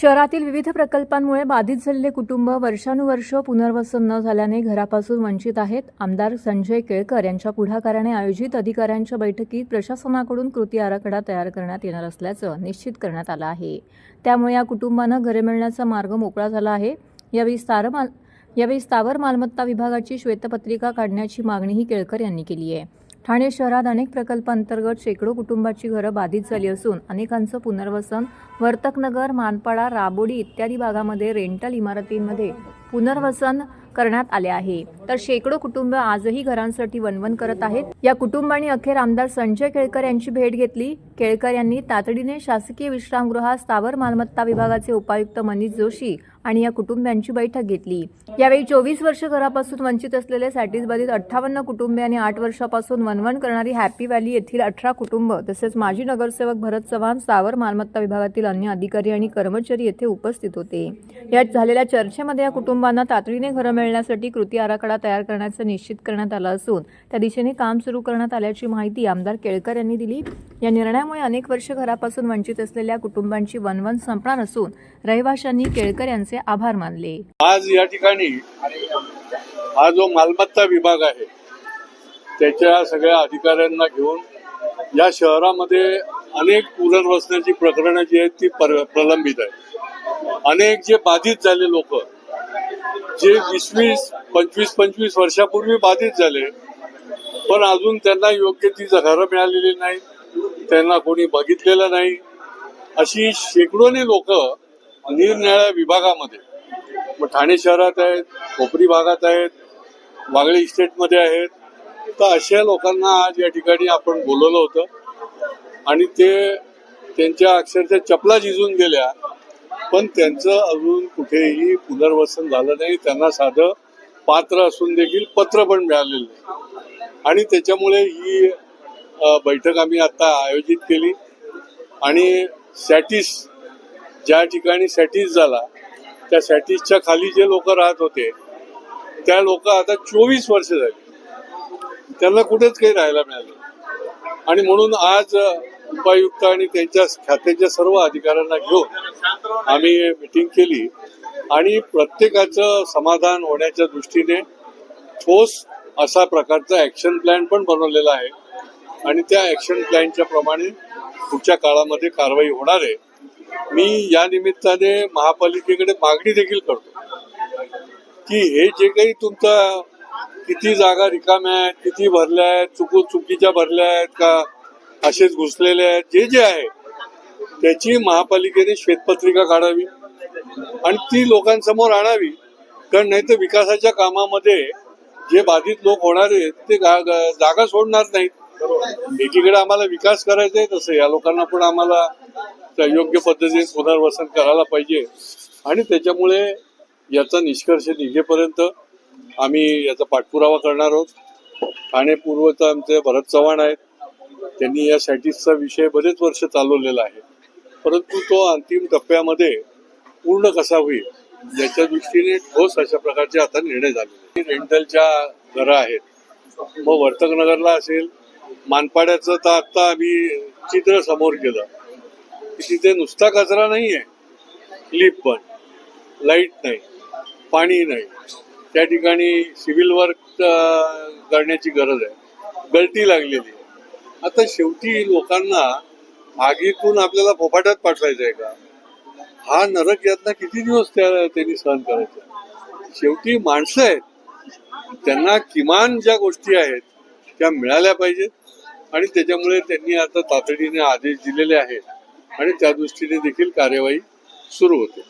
शहरातील विविध प्रकल्पांमुळे बाधित झालेले कुटुंब वर्षानुवर्ष पुनर्वसन न झाल्याने घरापासून वंचित आहेत. आमदार संजय केळकर यांच्या पुढाकाराने आयोजित अधिकाऱ्यांच्या बैठकीत प्रशासनाकडून कृती आराखडा तयार करण्यात येणार असल्याचं निश्चित करण्यात आलं आहे. त्यामुळे या कुटुंबांना घरे मिळण्याचा मार्ग मोकळा झाला आहे. यावेळी स्थावर माल यावेळी स्थावर मालमत्ता विभागाची श्वेतपत्रिका काढण्याची मागणीही केळकर यांनी केली आहे. ठाणे शहरात अनेक प्रकल्पांतर्गत शेकडो कुटुंबाची घरं बाधित झाली असून अनेकांचं पुनर्वसन वर्तकनगर मानपाडा राबोडी इत्यादी भागामध्ये रेंटल इमारतींमध्ये पुनर्वसन करण्यात आले आहे. तर शेकडो कुटुंब आजही घरांसाठी वनवन करत आहेत. या कुटुंबांनी अखेर आमदार संजय केळकर यांची भेट घेतली. केळकर यांनी तातडीने शासकीय विश्रामगृहात स्थावर मालमत्ता विभागाचे उपायुक्त मनीष जोशी आणि या कुटुंबियांची बैठक घेतली. यावेळी चोवीस वर्ष घरापासून वंचित असलेले सॅटिस बाधित अठ्ठावन्न कुटुंबे आणि आठ वर्षापासून वनवन करणारी हॅपी व्हॅली येथील अठरा कुटुंब तसेच माजी नगरसेवक भरत चव्हाण स्थावर मालमत्ता विभागातील अन्य अधिकारी आणि कर्मचारी येथे उपस्थित होते. यात झालेल्या चर्चेमध्ये या कुटुंबांना तातडीने घरं मिळण्यासाठी कृती आराखडा तयार करण्याचं निश्चित करण्यात आलं असून त्या दिशेने काम सुरू करण्यात आल्याची माहिती आमदार केळकर यांनी दिली. या निर्णयामुळे अनेक वर्ष घरापासून वंचित असलेल्या कुटुंबांची वनवन संपणार असून रहिवाशांनी केळकर यांचे आभार मानले. आज या ठिकाणी हा जो मालमत्ता विभाग आहे त्याच्या सगळ्या अधिकाऱ्यांना घेऊन या शहरामध्ये अनेक पुनर्वसनाची प्रकरणं जी आहेत ती प्रलंबित आहेत. अनेक जे बाधित झाले लोक जे वीस वीस पंचवीस पंचवीस वर्षापूर्वी बाधित झाले पण अजून त्यांना योग्य ती घरं मिळालेली नाही त्यांना कोणी बघितलेलं नाही. अशी शेकडोनी लोक निरनिराळ्या विभागामध्ये. मग ठाणे शहरात आहेत कोपरी भागात आहेत वागळे इस्टेटमध्ये आहेत. तर अशा लोकांना आज या ठिकाणी आपण बोलवलं होतं. आणि ते त्यांच्या अक्षरशः चपला झिजून गेल्या. पण त्यांचं अजून कुठेही पुनर्वसन झालं नाही. त्यांना साधं पात्र असून देखील पत्र पण मिळालेलं नाही. आणि त्याच्यामुळे ही बैठक आम्ही आता आयोजित केली. आणि सॅटिस ज्या ठिकाणी सॅटिस झाला त्या सॅटिसच्या खाली जे लोक राहत होते त्या लोक आता चोवीस वर्ष झाली. त्यांना कुठेच काही राहायला मिळालं आणि म्हणून आज उपायुक्त आणि त्यांच्या खात्याच्या सर्व अधिकाऱ्यांना घेऊन आम्ही मिटिंग केली. आणि प्रत्येकाचं समाधान होण्याच्या दृष्टीने ठोस असा प्रकारचा ऍक्शन प्लॅन पण बनवलेला आहे. आणि त्या ऍक्शन प्लॅनच्या प्रमाणे पुढच्या काळामध्ये कारवाई होणार आहे. मी या निमित्ताने महापालिकेकडे मागणी देखील करतो की हे जे काही तुमचा किती जागा रिकाम्या आहेत किती भरल्या आहेत चुकू चुकीच्या भरल्या आहेत का असेच घुसलेले आहेत जे जे आहे त्याची महापालिकेने श्वेतपत्रिका काढावी आणि ती लोकांसमोर आणावी. कारण नाही तर विकासाच्या कामामध्ये जे बाधित लोक होणार आहेत ते जागा सोडणार नाहीत. एकीकडे आम्हाला विकास करायचा आहे तसं या लोकांना पण आम्हाला योग्य पद्धतीने पुनर्वसन करायला पाहिजे. आणि त्याच्यामुळे याचा निष्कर्ष निघेपर्यंत आम्ही याचा पाठपुरावा करणार आहोत. ठाणे पूर्वचा आमचे भरत चव्हाण आहेत. त्यांनी या सॅटिसचा विषय बरेच वर्ष चालवलेला आहे. परंतु तो अंतिम टप्प्यामध्ये पूर्ण कसा होईल याच्या दृष्टीने ठोस अशा प्रकारचे आता निर्णय झाले रेंटलच्या घरं आहेत. मग वर्तकनगरला असेल. मानपाड्याचं तर आत्ता आम्ही चित्र समोर केलं. तिथे नुसता कचरा नाही आहे लिप पण लाइट नाही पाणी नाही. त्या ठिकाणी सिव्हिल वर्क करण्याची गरज आहे. गळती लागलेली आहे. आता शेवटी लोकांना आगीतून आपल्याला फोफाट्यात पाठवायचं आहे का? हा नरक यातना किती दिवस त्या त्यांनी सहन करायचा? शेवटी माणसं आहेत. त्यांना किमान ज्या गोष्टी आहेत त्या मिळाल्या पाहिजेत. आणि त्याच्यामुळे त्यांनी आता तातडीने आदेश दिलेले आहेत. आणि त्या दृष्टीने देखील कार्यवाही सुरू होते.